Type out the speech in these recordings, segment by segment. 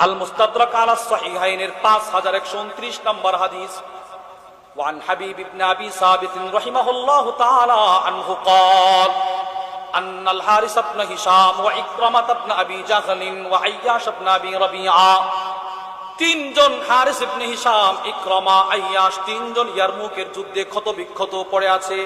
আল মুস্তাদরাক আলা সাহিহাইনের 5129 নম্বর হাদিস وعن حبيب بن ابي ثابت رحمه الله تعالى عنه قال ان الحارث بن هشام وعكرمة بن ابي جهل وعياش بن ابي ربيعه তিনজন হারিস ইবনে হিসাম ইকরামা আইয়াস তিনজন ইয়ারমুকের যুদ্ধে ক্ষত বিক্ষত পড়ে আছে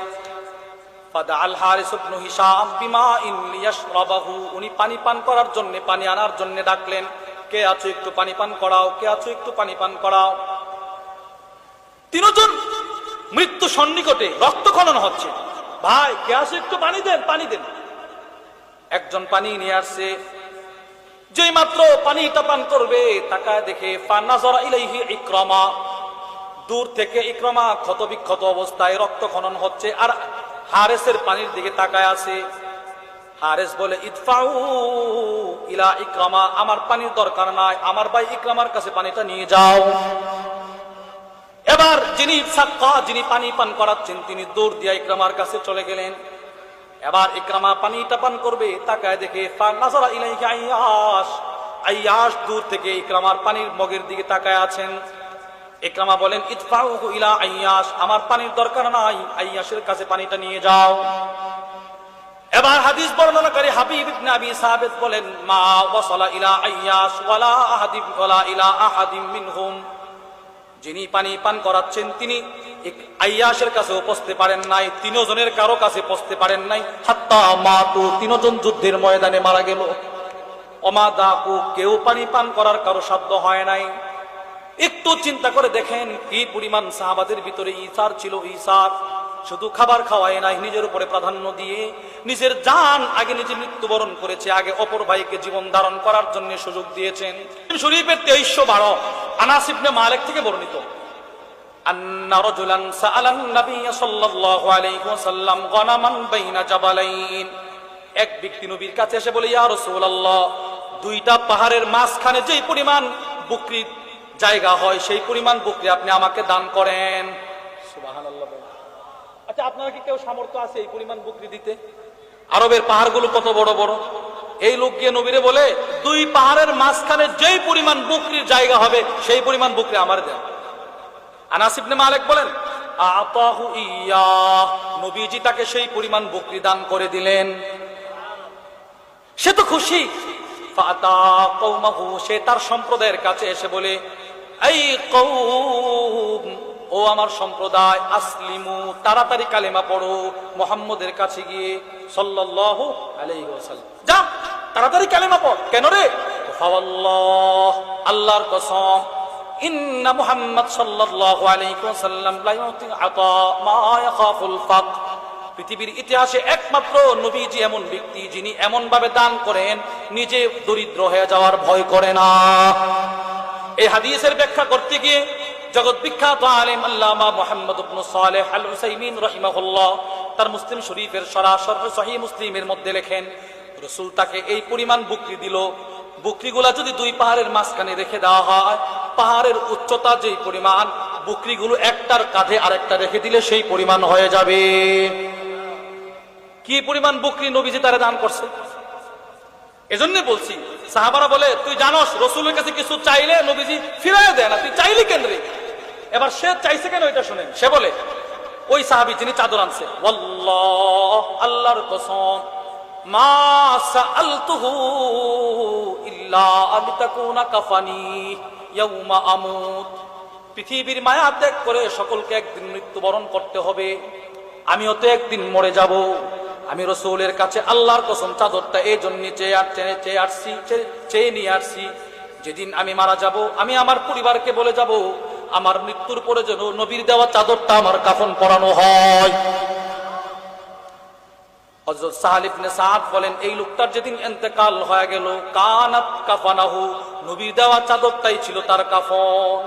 ফাদা আল হারিস ইবনে হিসাম বিমা ইন লিয়াশরাবাহু উনি পানি পান করার জন্য পানি আনার জন্য ডাকলেন কে আছো একটু পানি পান করাও, কে আছো একটু পানি পান করাও। তিনজন মৃত্যু সন্নিকটে রক্তক্ষরণ হচ্ছে। ভাই, কে আছো একটু পানি দেন পানি দেন। একজন পানি নিয়ে আসছে। যেই মাত্র পানিটা পান করবে, তাকায় দেখে ইকরামা। দূর থেকে ইকরামা ক্ষত বিক্ষত অবস্থায় রক্ত খনন হচ্ছে, আর হারেসের পানির দিকে তাকায় আছে। হারেস বলে, ইদফাউ ইলা ইকরামা, আমার পানির দরকার নাই, আমার ভাই ইকরামার কাছে পানিটা নিয়ে যাও। এবার যিনি সাক্কা, যিনি পানি পান করাচ্ছেন, তিনি দৌড় দিয়া ইকরামার কাছে চলে গেলেন। এবার ইকরামা পানিটা পান করবে, তাকায় দেখে নাজারা ইলাইহি আইয়াস আইয়াস দূর থেকে ইকরামার পানির মগের দিকে তাকায় আছেন। ইকরামা বলেন ইতফাউহু ইলা আইয়াস আমার পানির দরকার নাই আইয়াসের কাছে পানিটা নিয়ে যাও। এবার হাদিস বর্ণনাকারী হাবিব ইবনে আবি সাহাবেদ বলেন, মা ওয়াসালা ইলা আইয়াস ওয়ালা আহাদিম ওয়ালা ইলা আহাদিম মিনহুম। যিনি পানি পান করাচ্ছেন, তিনি আইয়াসের কাছেও পৌঁছতে পারেন নাই, তিনজনের কারও কাছে পৌঁছতে পারেন নাই। হাত্তা মাতু, তিনজন যুদ্ধের ময়দানে মারা গেল। অমা দাকু, কেউ পানি পান করার কারও সাধ্য হয় নাই। একটু চিন্তা করে দেখেন কি পরিমাণ সাহাবাদের ভিতরে ইসার ছিল, ইসার। শুধু খাবার খাওয়ায় নাই নিজের উপরে প্রাধান্য দিয়ে নিজের জান আগে নিজে মৃত্যুবরণ করেছে আগে অপর ভাইকে জীবন ধারণ করার জন্য সুযোগ দিয়েছেন শরীফের তেইশশো বারো আনাসিবনে মালিক থেকে বর্ণিত أن رجلا سأل النبي صلى الله عليه وسلم غنما بين جبلين এক ব্যক্তি নবীর কাছে এসে বলে ইয়া রাসূলুল্লাহ দুইটা পাহাড়ের মাঝখানে যেই পরিমাণ বকরির জায়গা হয় সেই পরিমাণ বকরি আপনি আমাকে দান করেন সুবহানাল্লাহ বলেন। আচ্ছা আপনারা কি কেউ সামর্থ্য আছে এই পরিমাণ বকরি দিতে? আরবের পাহাড়গুলো কত বড় বড়? এই লোক গিয়ে নবীরে বলে, দুই পাহাড়ের মাঝখানে যেই পরিমাণ বকরির জায়গা হবে, সেই পরিমাণ বকরি আমার দেন। আনাস ইবনে মালিক বলেন, আতাহু ইয়া নবীজি তাকে সেই পরিমাণ বকরি দান করে দিলেন। সে তো খুশি। সে তার সম্প্রদায়ের কাছে এসে বলে, এই কৌম ও আমার সম্প্রদায়, আসলিমু, তাড়াতাড়ি কালেমা পড়ো, মোহাম্মদের কাছে গিয়ে সাল্লাল্লাহু আলাইহি যা, তাড়াতাড়ি কালেমা পড়। কেন রে? আল্লাহর কসম। ইন্না মুহাম্মদ সাল্লাল্লাহু আলাইহি ওয়াসাল্লাম লা ইউতি আতা মা ইয়াখাফুল ফাকর পৃথিবীর ইতিহাসে একমাত্র নবীজি এমন ব্যক্তি যিনি এমন ভাবে দান করেন, নিজে দরিদ্র হয়ে যাওয়ার ভয় করে না। এই হাদিসের ব্যাখ্যা করতে গিয়ে জগৎ বিখ্যাত আলেম আল্লামা মোহাম্মদ সালেহ আল উসাইমিন রাহিমাহুল্লাহ, তার মুসলিম শরীফের সরাসর সহি মুসলিমের মধ্যে লেখেন, রসুল তাকে এই পরিমাণ বুকরি দিল। বুকরিগুলা যদি দুই পাহাড়ের মাঝখানে রেখে দেওয়া হয়, পাহাড়ের উচ্চতা যেই পরিমাণ, বুকরিগুলো একটার কাঁধে আরেকটা রেখে দিলে সেই পরিমাণ হয়ে যাবে। কি পরিমাণ বুকরি নবীজি তারা দান করছে? এজন্য বলছি, সাহাবারা বলে, তুই জানোস, রসুলের কাছে কিছু চাইলে নবীজি ফিরাই দেয় না। তুই চাইলি কেন রে এবার সে চাইছে কেন এটা শুনেন? সে বলে, ওই সাহাবি যিনি চাদর আনছে আল্লাহর কসম, মা সাআলতুহু ইল্লা আন তাকুনা কাফানি ইয়াউমা আমুত। পৃথিবীর মায়া ত্যাগ করে সকলকে একদিন মৃত্যুবরণ করতে হবে। আমিও তো একদিন মরে যাব। আমি রসুলের কাছে আল্লাহর কসম চাদরটা এই জন্য চেয়ে আর চেয়ে আসছি চেয়ে নিয়ে আসছি। যেদিন আমি মারা যাব, আমি আমার পরিবারকে বলে যাব আমার মৃত্যুর পরে যেন নবীর দেওয়া চাদরটা আমার কাফন পরানো হয়। হযরত সাহাল ইবনে বলেন, এই লোকটার যেদিন ইন্তেকাল হয়ে গেল, কানাত কাফানাহু, নবীর দেওয়া চাদরটাই ছিল তার কাফন।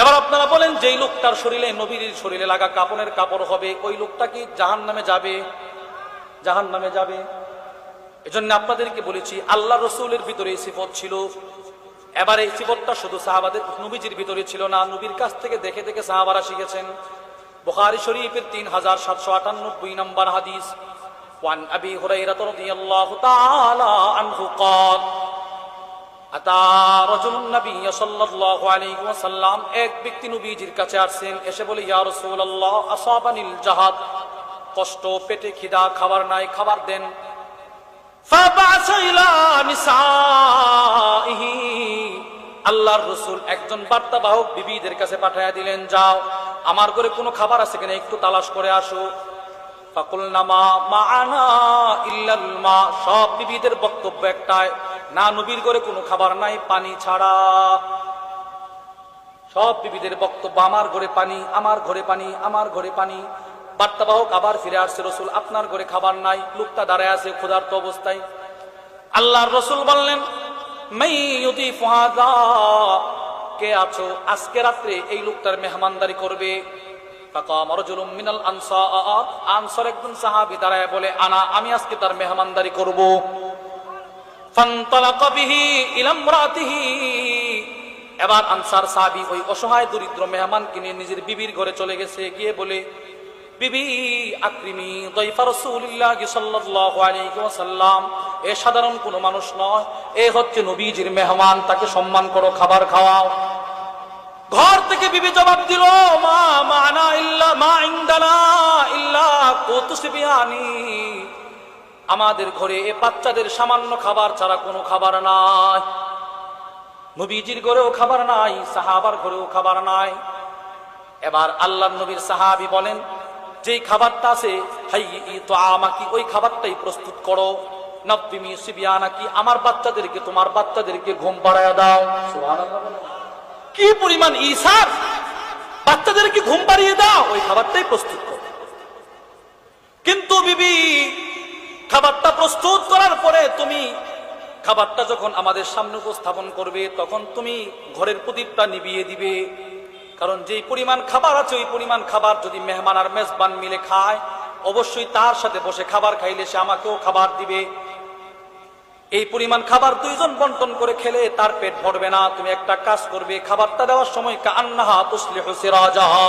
এবার আপনারা বলেন, যেই লোকটার শরীরে, নবীর শরীরে লাগা কাপনের কাপড় হবে, ওই লোকটা কি জাহান নামে যাবে? জাহান নামে যাবে। এজন্য আপনাদেরকে বলেছি, আল্লাহ রসুলের ভিতরে এই সিফত ছিল। এবার এই সিফতটা শুধু সাহাবাদের নবীজির ভিতরে ছিল না নবীর কাছ থেকে দেখে দেখে সাহাবারা শিখেছেন বুখারী শরীফের তিন হাজার সাতশো আটানব্বই নম্বর হাদিস وعن أبي هريرة رضي الله تعالى عنه قال আতা রাজুলুন নবী সাল্লাল্লাহু আলাইহি ওয়াসাল্লাম এক ব্যক্তি নবীজির কাছে আসছেন এসে বলে ইয়া রাসূলুল্লাহ আসাবানিল জাহাদ কষ্ট পেটে খিদা খাবার নাই খাবার দেন فبعث إلى نسائه আল্লাহর রসুল একজন বার্তাবাহক বিবিদের কাছে পাঠাইয়া দিলেন, যাও, আমার ঘরে কোনো খাবার আছে কিনা একটু তালাশ করে আসো। সব বক্তব্য একটাই, না, নবীর ঘরে কোনো খাবার নাই, পানি ছাড়া। সব বক্তব্য, আমার ঘরে পানি, আমার ঘরে পানি, আমার ঘরে পানি। বার্তাবাহক আবার ফিরে আসছে, রসুল, আপনার ঘরে খাবার নাই, লোকটা দাঁড়ায় আছে ক্ষুধার্ত অবস্থায়। আল্লাহর রসুল বললেন কে আছো? আজকে রাত্রে এই লোকটার মেহমানদারি করবে? আনসার একজন সাহাবী দাঁড়ায় বলে, আনা, আমি আজকে তার মেহমানদারি করব। এবার আনসার সাহাবী ওই অসহায়, দরিদ্র মেহমানকে নিয়ে নিজের বিবির ঘরে চলে গেছে, গিয়ে বলে বিবি আকরিমি দইফা রাসূলুল্লাহ সাল্লাল্লাহু আলাইহি ওয়াসাল্লাম। এ সাধারণ কোনো মানুষ নয়, এ হচ্ছে নবীজির মেহমান, তাকে সম্মান করো, খাবার খাওয়াও। ঘর থেকে বিবি জবাব দিল, মা মানা ইল্লা, মা ইনদানা ইল্লা কুতুসবিয়ানি। আমাদের ঘরে এ বাচ্চাদের সামান্য খাবার ছাড়া কোনো খাবার নাই। নবীজির ঘরেও খাবার নাই, সাহাবার ঘরেও খাবার নাই। এবার আল্লাহ নবীর সাহাবি বলেন যেই খাবারটা আছে হাই তো আমাকে ওই খাবারটাই প্রস্তুত করো। নব্বিমি সিবিয়ানা কি আমার বাচ্চাদেরকে তোমার বাচ্চাদেরকে ঘুম পাড়ায় দাও। কি পরিমাণ ইসার বাচ্চাদেরকে ঘুম পাড়িয়ে দাও ওই খাবারটাই প্রস্তুত করো। কিন্তু বিবি খাবারটা প্রস্তুত করার পরে তুমি খাবারটা যখন আমাদের সামনে উপস্থাপন করবে তখন তুমি ঘরের প্রদীপটা নিভিয়ে দিবে। কারণ যেই পরিমাণ খাবার আছে, ওই পরিমাণ খাবার যদি মেহমান আর মেজবান মিলে খায়, অবশ্যই তার সাথে বসে খাবার খাইলে সে আমাকেও খাবার দিবে। এই পরিমাণ খাবার দুইজন বন্টন করে খেলে তার পেট ভরবে না। তুমি একটা কাজ করবে, খাবারটা দেওয়ার সময় কান্নাহা তুসলিহ সিরাজাহা,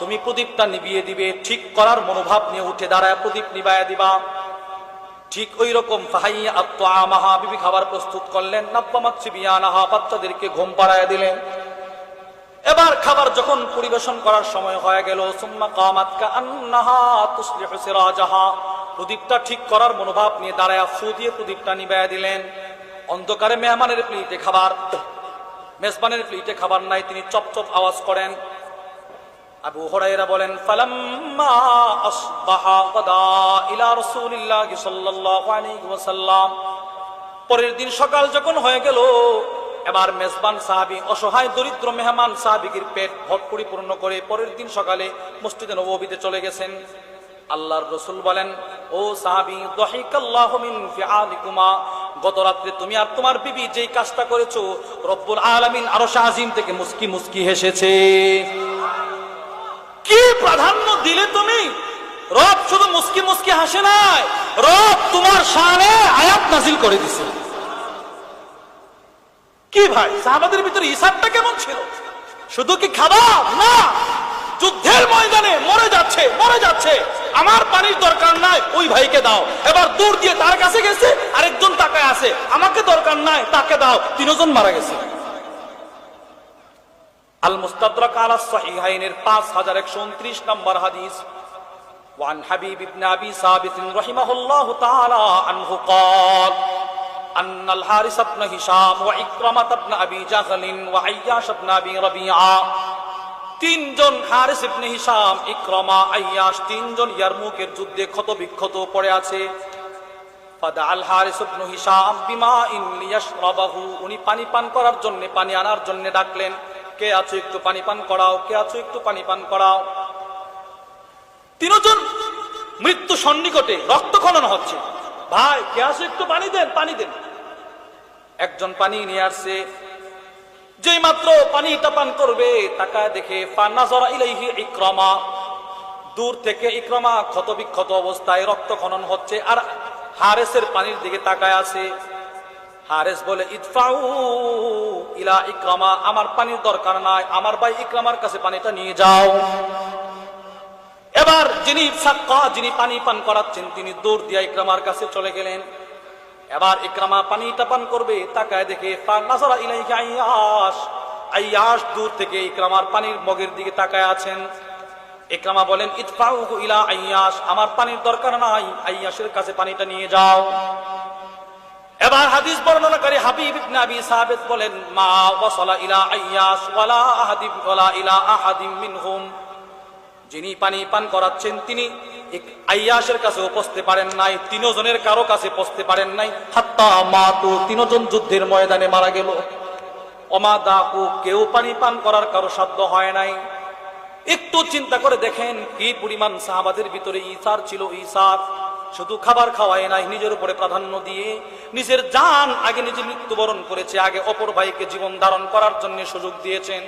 তুমি প্রদীপটা নিভিয়ে দিবে, ঠিক করার মনোভাব নিয়ে উঠে দাঁড়ায়, প্রদীপ নিবায়া দিবা। ঠিক ওই রকম আত্ম আমাহা বিবি খাবার প্রস্তুত করলেন নাব্বামাচ্ছি বিয়ানাহা বাচ্চাদেরকে ঘুম পাড়ায় দিলেন। এবার খাবার যখন পরিবেশন করার সময় হয়ে গেল, সুম্মা কামাত কান্নাহা তুসলিহু সিরাজাহা। প্রদীপটা ঠিক করার মনোভাব নিয়ে দাঁড়ায় ফু দিয়ে প্রদীপটা নিবায়া দিলেন। অন্ধকারে মেহমানের প্লেটে খাবার, মেজবানের প্লেটে খাবার নাই, তিনি চপ চপ আওয়াজ করেন। আবু হরাইরা বলেন, ফালাম্মা ইলা পরের দিন সকাল যখন হয়ে গেল এবার মেজবান সাহাবি, অসহায়, দরিদ্র, মেহমান সাহাবিগির পেট ভট পরিপূর্ণ করে পরের দিন সকালে মসজিদে নববীতে চলে গেছেন। আল্লাহর রসুল বলেন, ও সাহাবি ফিআলিকুমা। গত রাত্রে তুমি আর তোমার বিবি যেই কাজটা করেছ, রব্বুল আলামিন আরও আজিম থেকে মুস্কি মুস্কি হেসেছে। কি প্রাধান্য দিলে তুমি? রব শুধু মুস্কি মুস্কি হাসে নাই, রব তোমার শানে আয়াত নাজিল করে দিছে। কি ভাই সাহাবাদের ভিতরে হিসাবটা কেমন ছিল শুধু কি খাবার না যুদ্ধের ময়দানে মরে যাচ্ছে মরে যাচ্ছে আমার পানির দরকার নাই ওই ভাইকে দাও এবার দূর দিয়ে তার কাছে গেছে আরেকজন তাকায় আছে আমাকে দরকার নাই তাকে দাও তিনজন মারা গেছে আল মুস্তাদরাক আলা সাহিহাইনের 5129 নম্বর হাদিস وعن حبيب بن ابي ثابت رحمه الله تعالى عنه قال ان الحارث بن هشام وعكرمة بن ابي جهل وعياش بن ابي ربيعه তিনজন হারিস ইবনে হিসাম ইকরামা আইয়াস তিনজন ইয়ারমুকের যুদ্ধে ক্ষত বিক্ষত পড়ে আছে ফাদা আল হারিস ইবনে হিসাম বিমা ইন লিয়াশরাবাহু উনি পানি পান করার জন্য পানি আনার জন্য ডাকলেন কে আছো একটু পানি পান করাও কে আছো একটু পানি পান করাও তিনজন মৃত্যু সন্নিকটে রক্তক্ষরণ হচ্ছে ভাই কে আছো একটু পানি দেন পানি দেন একজন পানি নিয়ে আসছে। যে মাত্র পানিটা পান করবে, তাকায় দেখে ইকরামা। দূর থেকে ইক্রমা ক্ষত বিক্ষত অবস্থায় রক্ত খনন হচ্ছে আর হারেসের পানির দিকে তাকায় আছে। হারেস বলে, ইদফাউ ইলা ইকরামা, আমার পানির দরকার নাই, আমার ভাই ইকরামার কাছে পানিটা নিয়ে যাও। এবার যিনি সাক্কা, যিনি পানি পান করাচ্ছেন, তিনি দৌড় দিয়া ইকরামার কাছে চলে গেলেন। এবার ইকরামা পানিটা পান করবে, তাকায় দেখে আইয়াস দূর থেকে ইকরামার পানির মগের দিকে তাকায় আছেন। ইকরামা বলেন ইতফাউহু ইলা আইয়াস আমার পানির দরকার নাই আইয়াসের কাছে পানিটা নিয়ে যাও। এবার হাদিস বর্ণনাকারী হাবিব ইবনে আবি সাবিত বলেন, মা ওয়াসালা ইলা আইয়াস ওয়ালা আহাদিব ওয়ালা ইলা আহাদিম মিনহুম। যিনি পানি পান করাচ্ছেন, তিনি এক আইয়াসের কাছে পৌঁছতে পারেন নাই, তিনজনের কারও কাছে পৌঁছতে পারেন নাই। হাত্তা মা তো তিনজন যুদ্ধের ময়দানে মারা গেল। অমা দাকু কেউ পানি পান করার কারও সাধ্য হয় নাই। একটু চিন্তা করে দেখেন কি পরিমাণ সাহাবাদের ভিতরে ইসার ছিল ইসার। শুধু খাবার খাওয়ায় নাই, নিজের উপরে প্রাধান্য দিয়ে, নিজের জান আগে নিজে মৃত্যুবরণ করেছে, আগে অপর ভাইকে জীবন ধারণ করার জন্য সুযোগ দিয়েছেন।